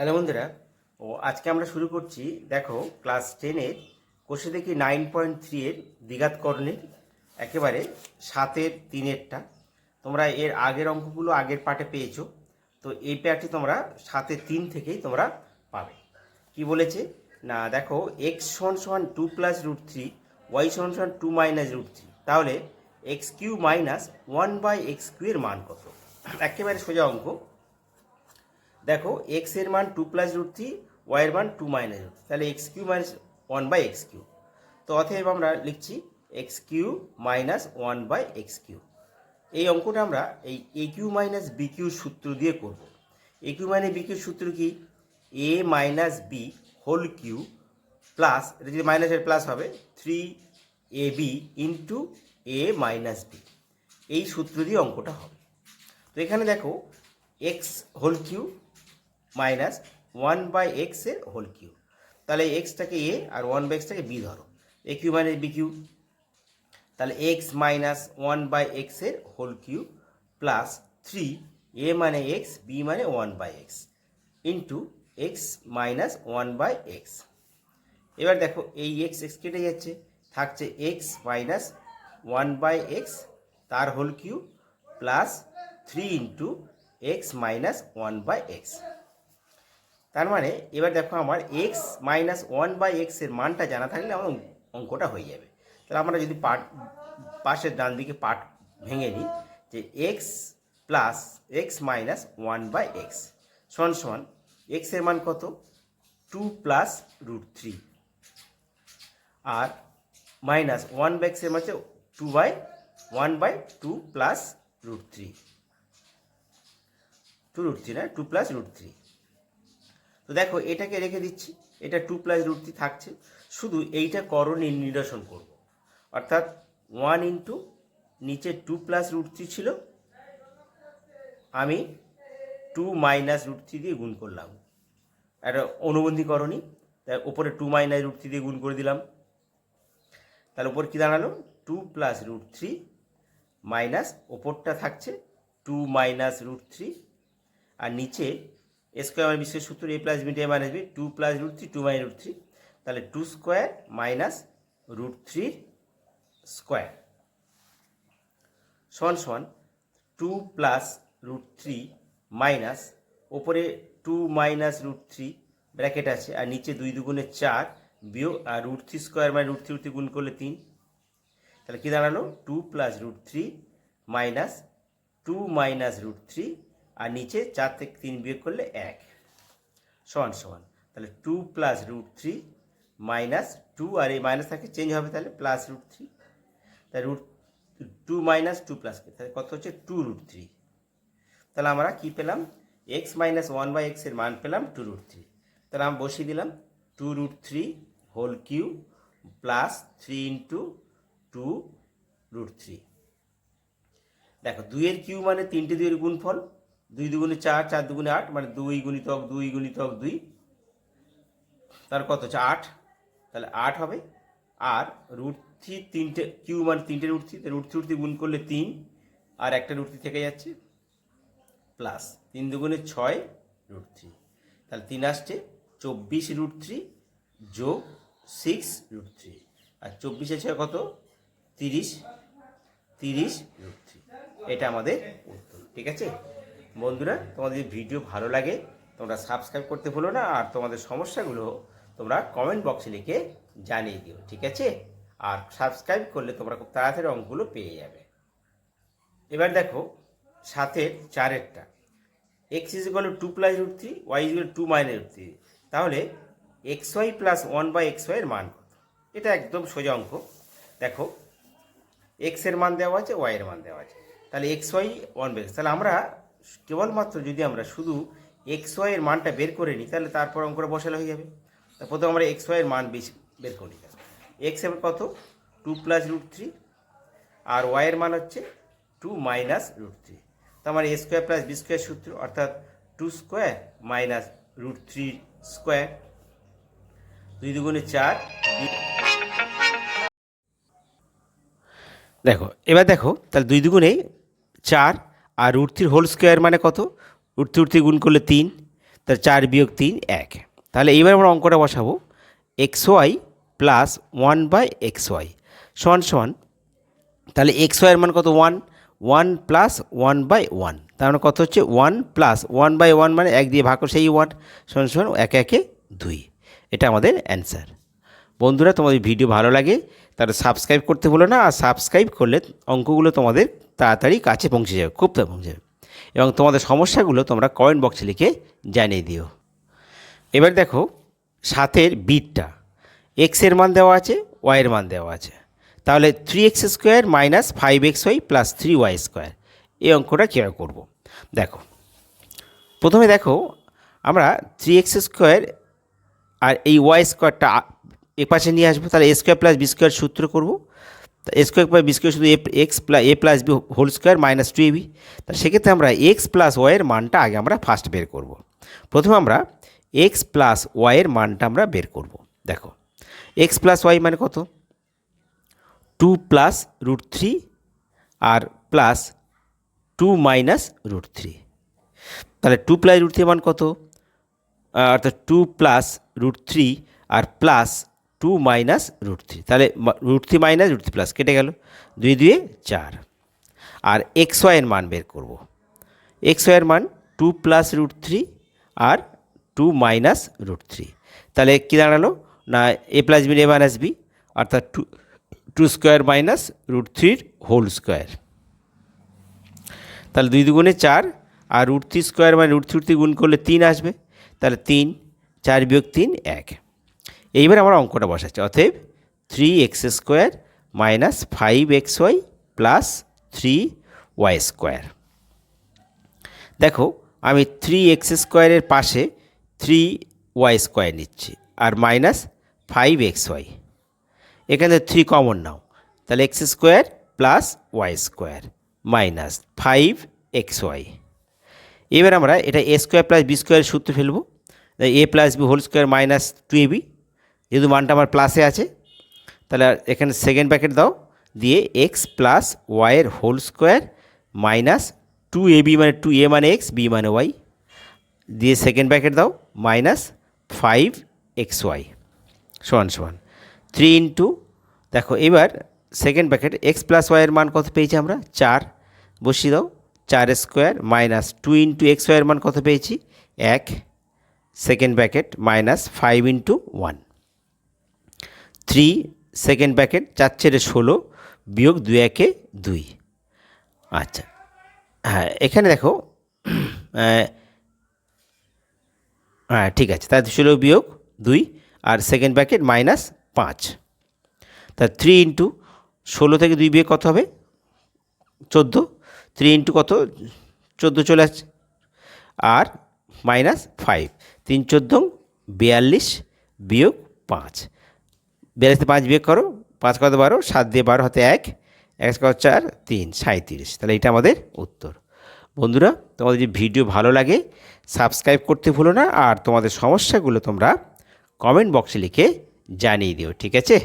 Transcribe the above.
Hello বন্ধুরা, ও আজকে আমরা শুরু করছি, দেখো ক্লাস টেনের কোষে দেখি নাইন পয়েন্ট থ্রি এর দ্বিঘাত করণের, একেবারে সাতের, তিনেরটা। তোমরা এর আগের অঙ্কগুলো আগের পার্টে পেয়েছ, তো এই প্যাটটি তোমরা সাতের তিন থেকেই তোমরা পাবে। কি বলেছে? না, দেখো এক্স সমান সমান two plus root three y সমান সমান টু মাইনাস রুট থ্রি তাহলে x cube minus one by x cube এর মান কত? একেবারে সোজা অঙ্ক। দেখো এক্সের মান two plus root three y এর মান টু মাইনাস রুট তাহলে x cube minus one by x cube তো অতএব আমরা লিখছি x cube minus one by x cube এই অঙ্কটা আমরা এই a cube minus b cube সূত্র দিয়ে করব। A cube minus b cube সূত্র কি? A minus b whole cube plus এটা যদি মাইনাসের প্লাস হবে three a b into a minus b এই সূত্র দিয়ে অঙ্কটা হবে। তো এখানে দেখো x whole cube minus one by এক্সের হোল কিউ তাহলে এক্সটাকে এ আর ওয়ান বাই এক্সটাকে বি ধরো। A cube minus b cube তাহলে এক্স মাইনাস ওয়ান বাই এক্সের whole cube plus three. A মানে এক্স, বি মানে one by x into x minus one by x. এবার দেখো এই এক্স এক্স কেটে যাচ্ছে। থাকছে x minus one by x তার whole cube plus three into x minus one by x. তার মানে এবার দেখো আমার এক্স মাইনাস ওয়ান বাই এক্সের মানটা জানা থাকলে আমার অঙ্কটা হয়ে যাবে। তাহলে আমরা যদি পার্ট পাশের ডান দিকে পার্ট ভেঙে নিই যে x plus x minus one by x সমান সমান এক্সের মান কত? টু প্লাস রুট থ্রি আর মাইনাস ওয়ান বাই এক্সের মান হচ্ছে two by one by two plus root three two root three না টু প্লাস রুট থ্রি তো দেখো, এটাকে রেখে দিচ্ছি। এটা টু প্লাস রুট থ্রি থাকছে। শুধু এইটা করণীয় নিরসন করব। অর্থাৎ ওয়ান ইন্টু নিচে টু প্লাস রুট থ্রি ছিল। আমি টু মাইনাস রুট থ্রি দিয়ে গুণ করলাম। একটা অনুবন্ধীকরণী তাই ওপরে টু মাইনাস রুট থ্রি দিয়ে গুণ করে দিলাম। তাহলে উপর কী দাঁড়াল? Two plus root three minus ওপরটা থাকছে টু মাইনাস রুট থ্রি আর নিচে স্কোয়ার মানে বিশেষ সূত্র a plus b a minus b two plus root three two minus root three তাহলে two square minus root three square সমান সমান two plus root three minus ওপরে two minus root three bracket আছে, আর নিচে দুই দুগুণে চার বিয়োগ, আর রুট থ্রি স্কোয়ার মানে রুট থ্রি রুট থ্রি গুণ করলে তিন। তাহলে কী দাঁড়াল? Two plus root three minus two minus root three আর নিচে চার থেকে তিন বিয়োগ করলে এক। সমান সমান। তাহলে two plus root three minus two আর এই মাইনাস থাকে চেঞ্জ হবে তাহলে প্লাস রুট থ্রি তাহলে root two minus two plus তাহলে কত হচ্ছে টু রুট থ্রি তাহলে আমরা কি পেলাম? এক্স মাইনাস ওয়ান বাই এক্সের মান পেলাম টু রুট থ্রি তাহলে আমি বসিয়ে দিলাম two root three whole cube plus three into two root three দেখো, দুইয়ের কিউ মানে তিনটে দুইয়ের গুণফল। দুই দুগুণে চার চার দুগুণে আট মানে দুই গুণিতক দুই গুণিতক দুই। তার কত হচ্ছে? আট। তাহলে আট হবে। আর রুট থ্রি তিনটে কিউ মানে তিনটে root three root three root গুণ করলে তিন আর একটা রুট থ্রি থেকে যাচ্ছে। প্লাস তিন দুগুণে ছয় রুট থ্রি তাহলে তিন আসছে চব্বিশ রুট থ্রি যোগ সিক্স রুট থ্রি আর চব্বিশে ছয় কত? তিরিশ। তিরিশ। রুট থ্রি এটা আমাদের উত্তর। ঠিক আছে? বন্ধুরা, তোমাদের ভিডিও ভালো লাগে, তোমরা সাবস্ক্রাইব করতে ভুলো না, আর তোমাদের সমস্যাগুলো তোমরা কমেন্ট বক্সে লিখে জানিয়ে দিও, ঠিক আছে? আর সাবস্ক্রাইব করলে তোমরা খুব তাড়াতাড়ি অঙ্কগুলো পেয়ে যাবে। এবার দেখো, সাতের চারেরটা। X is equal to plus root three y is two minus root three তাহলে x y plus one by x ওয়াইয়ের মান কত? এটা একদম সোজা অঙ্ক। দেখো এক্সের মান দেওয়া আছে ওয়াই এর মান দেওয়া আছে। তাহলে এক্স ওয়াই ওয়ান বাই তাহলে আমরা কেবলমাত্র যদি আমরা শুধু এক্স ওয়াইয়ের মানটা বের করে নিই, তাহলে তারপর অঙ্কটা বসালে হয়ে যাবে। তা প্রথমে আমরা এক্স ওয়াইয়ের মান বেশি বের করে নিই। এক্সের কত? টু প্লাস রুট থ্রি আর ওয়াইয়ের মান হচ্ছে টু মাইনাস রুট থ্রি তো আমার a square plus b square সূত্র, অর্থাৎ two square minus root three square দুই দুগুণে চার দেখো, এবার দেখো, তাহলে দুই দুগুণে চার আর রুট হোল স্কোয়ার মানে কত? রুট থ্রি থ্রি গুণ করলে তিন, তার চার বিয়োগ তিন, এক। তাহলে এইবার আমরা অঙ্কটা বসাবো। X y plus one by x y সমান সমান, তাহলে এক্স ওয়াইয়ের মান কত? One one plus one by one তার মানে কত হচ্ছে? One plus one by one মানে এক দিয়ে ভাগ সেই ওয়ান সমান সমান একে একে দুই। এটা আমাদের অ্যান্সার বন্ধুরা, তোমাদের ভিডিও ভালো লাগে তাহলে সাবস্ক্রাইব করতে ভুলো না, আর সাবস্ক্রাইব করলে অঙ্কগুলো তোমাদের তাড়াতাড়ি কাছে পৌঁছে যাবে, খুব তাড়াতাড়ি পৌঁছে যাবে। এবং তোমাদের সমস্যাগুলো তোমরা কমেন্ট বক্সে লিখে জানিয়ে দিও। এবার দেখো, সাতের বিটটা এক্সের মান দেওয়া আছে ওয়াইয়ের মান দেওয়া আছে। তাহলে three x square minus five x y plus three y square এই অঙ্কটা কীভাবে করব? দেখো, প্রথমে দেখো, আমরা থ্রি এক্স স্কোয়ার আর এই ওয়াই স্কোয়ারটা এ পাশে নিয়ে আসব, তাহলে a square plus b square সূত্র করব। A square plus b square শুধু x plus a plus b whole square minus two a b তা সেক্ষেত্রে আমরা এক্স প্লাস ওয়াইয়ের মানটা আগে আমরা ফার্স্ট বের করব। প্রথমে আমরা এক্স প্লাস ওয়াইয়ের মানটা আমরা বের করব। দেখো এক্স প্লাস ওয়াই মানে কত? টু প্লাস রুট থ্রি আর plus two minus root three তাহলে টু প্লাস রুট থ্রি মান কত? অর্থাৎ টু প্লাস রুট থ্রি আর plus two minus root three. তাহলে root three minus root three plus কেটে গেল। দুই দুয়ে চার। আর এক্স ওয়াইয়ের মান বের করব। এক্স ওয়াইয়ের মান টু প্লাস রুট থ্রি আর টু মাইনাস রুট থ্রি। তাহলে কী দাঁড়াল? না, a plus b, a minus b, অর্থাৎ two two square minus root থ্রির হোল স্কোয়ার। তাহলে দুই দুগুণে চার, আর রুট থ্রি স্কোয়ার মানে রুট থ্রি গুণ করলে তিন আসবে। তাহলে তিন, চার বিয়োগ তিন, এক। এইবার আমরা অঙ্কটা বসাচ্ছি। অতএব three x square minus five x y plus three y square দেখো, আমি থ্রি এক্স স্কোয়ারের পাশে থ্রি ওয়াই স্কোয়ার নিচ্ছি আর মাইনাস ফাইভ এক্স ওয়াই এখানে থ্রি কমন নাও। তাহলে x square plus y square minus five x y এবার আমরা এটা এ স্কোয়ার প্লাস বি স্কোয়ারের সূত্র ফেলব। A plus b whole square minus two a b যেহেতু মানটা আমার প্লাসে আছে, তাহলে এখানে সেকেন্ড ব্যাকেট দাও, দিয়ে এক্স প্লাস ওয়াইয়ের whole square minus two a b মানে টু এ মানে এক্স বি মানে ওয়াই দিয়ে সেকেন্ড ব্যাকেট দাও মাইনাস ফাইভ এক্স ওয়াই সমান সমান থ্রি ইন্টু দেখো এবার সেকেন্ড ব্র্যাকেট এক্স প্লাস ওয়াইয়ের মান কত পেয়েছি আমরা? চার, বসিয়ে দাও, চার square minus two into x ওয়াইয়ের মান কত পেয়েছি? এক second bracket minus five into one three second bracket চার ছেড়ে ষোলো, বিয়োগ দুই একে দুই। আচ্ছা হ্যাঁ এখানে দেখো হ্যাঁ ঠিক আছে, তাহলে ষোলো বিয়োগ দুই, আর সেকেন্ড ব্র্যাকেট মাইনাস পাঁচ। তা থ্রি ইন্টু ষোলো থেকে দুই বিয়োগ কত হবে? চোদ্দ। থ্রি ইন্টু কত? চোদ্দ চলে আসছে। আর মাইনাস ফাইভ তিন চোদ্দ বিয়াল্লিশ বিয়োগ পাঁচ। বিয়াল্লিশ পাঁচ বিয়োগ করো, পাঁচ কত বারো? সাত দিয়ে বারো হাতে এক এক কত চার? তিন সাঁত্রিশ তাহলে এটা আমাদের উত্তর। বন্ধুরা, তোমাদের যে ভিডিও ভালো লাগে, সাবস্ক্রাইব করতে ভুলো না, আর তোমাদের সমস্যাগুলো তোমরা কমেন্ট বক্সে লিখে জানিয়ে দিও, ঠিক আছে?